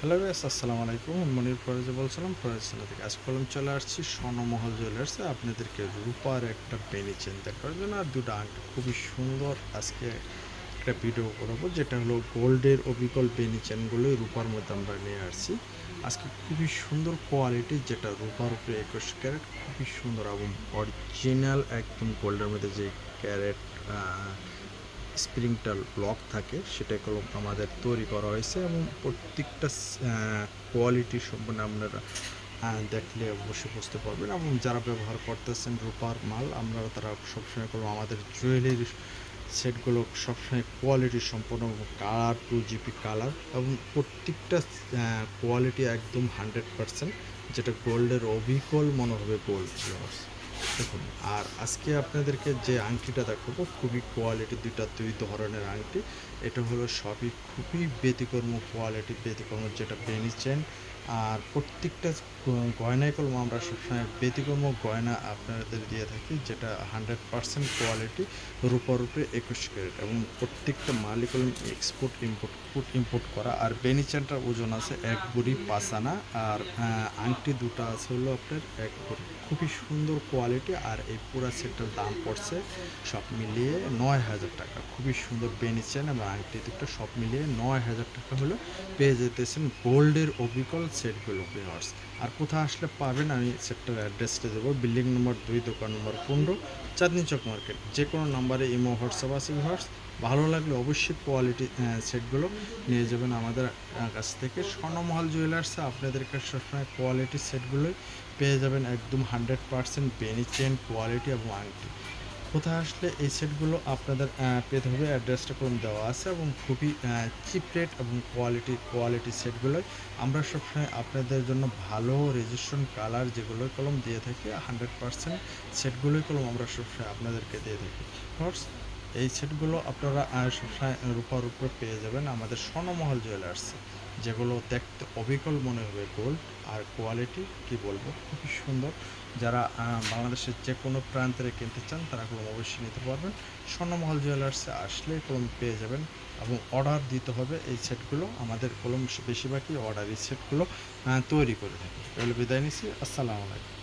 Hello guys, আসসালামু আলাইকুম। মনির ফরাজে বলছিলাম, ফরাজ সেনা থেকে। আজ কলম চলে আসছি স্বর্ণমহল জুয়েলার্সে আপনাদেরকে রূপার একটা বেনি চেন দেখার জন্য। আর দুটো আংটি খুবই সুন্দর আজকে একটা ভিডিও করব, যেটা হলো গোল্ডের অবিকল বেনি চেনগুলোই রূপার মধ্যে আমরা নিয়ে আসছি। আজকে খুবই সুন্দর কোয়ালিটি যেটা রূপার উপরে একুশ ক্যারেট, খুবই সুন্দর এবং অরিজিনাল একদম গোল্ডের মধ্যে যে ক্যারেট স্প্রিংটা লক থাকে, সেটা কলম আমাদের তৈরি করা হয়েছে এবং প্রত্যেকটা কোয়ালিটি সম্পূর্ণ আপনারা দেখলে অবশ্যই বুঝতে পারবেন এবং যারা ব্যবহার করতেছেন রূপার মাল আমরা তারা সবসময় কলম আমাদের জুয়েলারি সেটগুলো সবসময় কোয়ালিটি সম্পূর্ণ কালার টু জিপি কালার এবং প্রত্যেকটা কোয়ালিটি একদম হান্ড্রেড পারসেন্ট যেটা গোল্ডের অবিকল মনে হবে গোল্ড দেখুন, আর আজকে আপনাদেরকে যে আংটিটা দেখাবো, খুবই কোয়ালিটি দুইটা দুই ধরনের আংটি। এটা হলো সবই খুবই ব্যতিকর্ম কোয়ালিটি ব্যতিকর্ম যেটা পেনি চেন আর প্রত্যেকটা গয়নায় কলম আমরা সবসময় ব্যতিক্রম গয়না আপনাদের দিয়ে থাকি, যেটা হান্ড্রেড পার্সেন্ট কোয়ালিটি রূপার উপরে একুশ ক্যারেট এবং প্রত্যেকটা মালই কলম এক্সপোর্ট ইম্পোর্ট ইম্পোর্ট করা। আর বেনি চেনটার ওজন আছে এক বুড়ি পাঁচ আনা আর আংটি দুটো আছে হলো আপনার এক বুড়ি খুবই সুন্দর কোয়ালিটি আর এই পুরো সেটটার দাম পড়ছে সব মিলিয়ে নয় হাজার টাকা। খুবই সুন্দর বেনিচেন এবং আংটি দুটো সব মিলিয়ে নয় হাজার টাকা হলো। পেয়ে যেতেছেন গোল্ডের অবিকল সেটগুলো ভিউয়ার্স আর কোথায় আসলে পাবেন আমি সেটটার অ্যাড্রেসটা দেবো। বিল্ডিং নম্বর দুই, দোকান নম্বর পনেরো, চাঁদনি চক মার্কেট যে কোনো নাম্বারে ইমো হোয়াটসঅ্যাপ আছে ভিউয়ার্স ভালো লাগলে অবশ্যই কোয়ালিটি সেটগুলো নিয়ে যাবেন আমাদের কাছ থেকে। স্বর্ণমহল জুয়েলার্সে আপনাদের কাছে সবসময় কোয়ালিটি সেটগুলোই পেয়ে যাবেন। একদম হান্ড্রেড পারসেন্ট বেনি চেন কোয়ালিটি এবং আংটি কোথায় আসলে এই সেটগুলো আপনাদের পেতে হবে, অ্যাড্রেসটা কোন দেওয়া আছে এবং খুবই চিপ রেট এবং কোয়ালিটি কোয়ালিটি সেটগুলোই আমরা সবসময় আপনাদের জন্য ভালো রেজিস্ট্রেশন কালার যেগুলো কলম দিয়ে থাকি হান্ড্রেড পারসেন্ট সেটগুলোই কলম আমরা সবসময় আপনাদেরকে দিয়ে থাকি। এই সেটগুলো আপনারা সবসময় রূপার উপরে পেয়ে যাবেন আমাদের স্বর্ণমহল জুয়েলার্সে যেগুলো দেখতে অবিকল মনে হবে গোল্ড আর কোয়ালিটি কি বলব? খুবই সুন্দর। যারা বাংলাদেশের যে কোনো প্রান্তে কিনতে চান, তারা কলম অবশ্যই নিতে পারবেন। স্বর্ণমহল জুয়েলার্সে আসলে কলম পেয়ে যাবেন এবং অর্ডার দিতে হবে এই সেটগুলো। আমাদের কলম বেশিরভাগই অর্ডার এই সেটগুলো তৈরি করে থাকি। তাহলে বিদায় নিচ্ছি। আসসালামু আলাইকুম।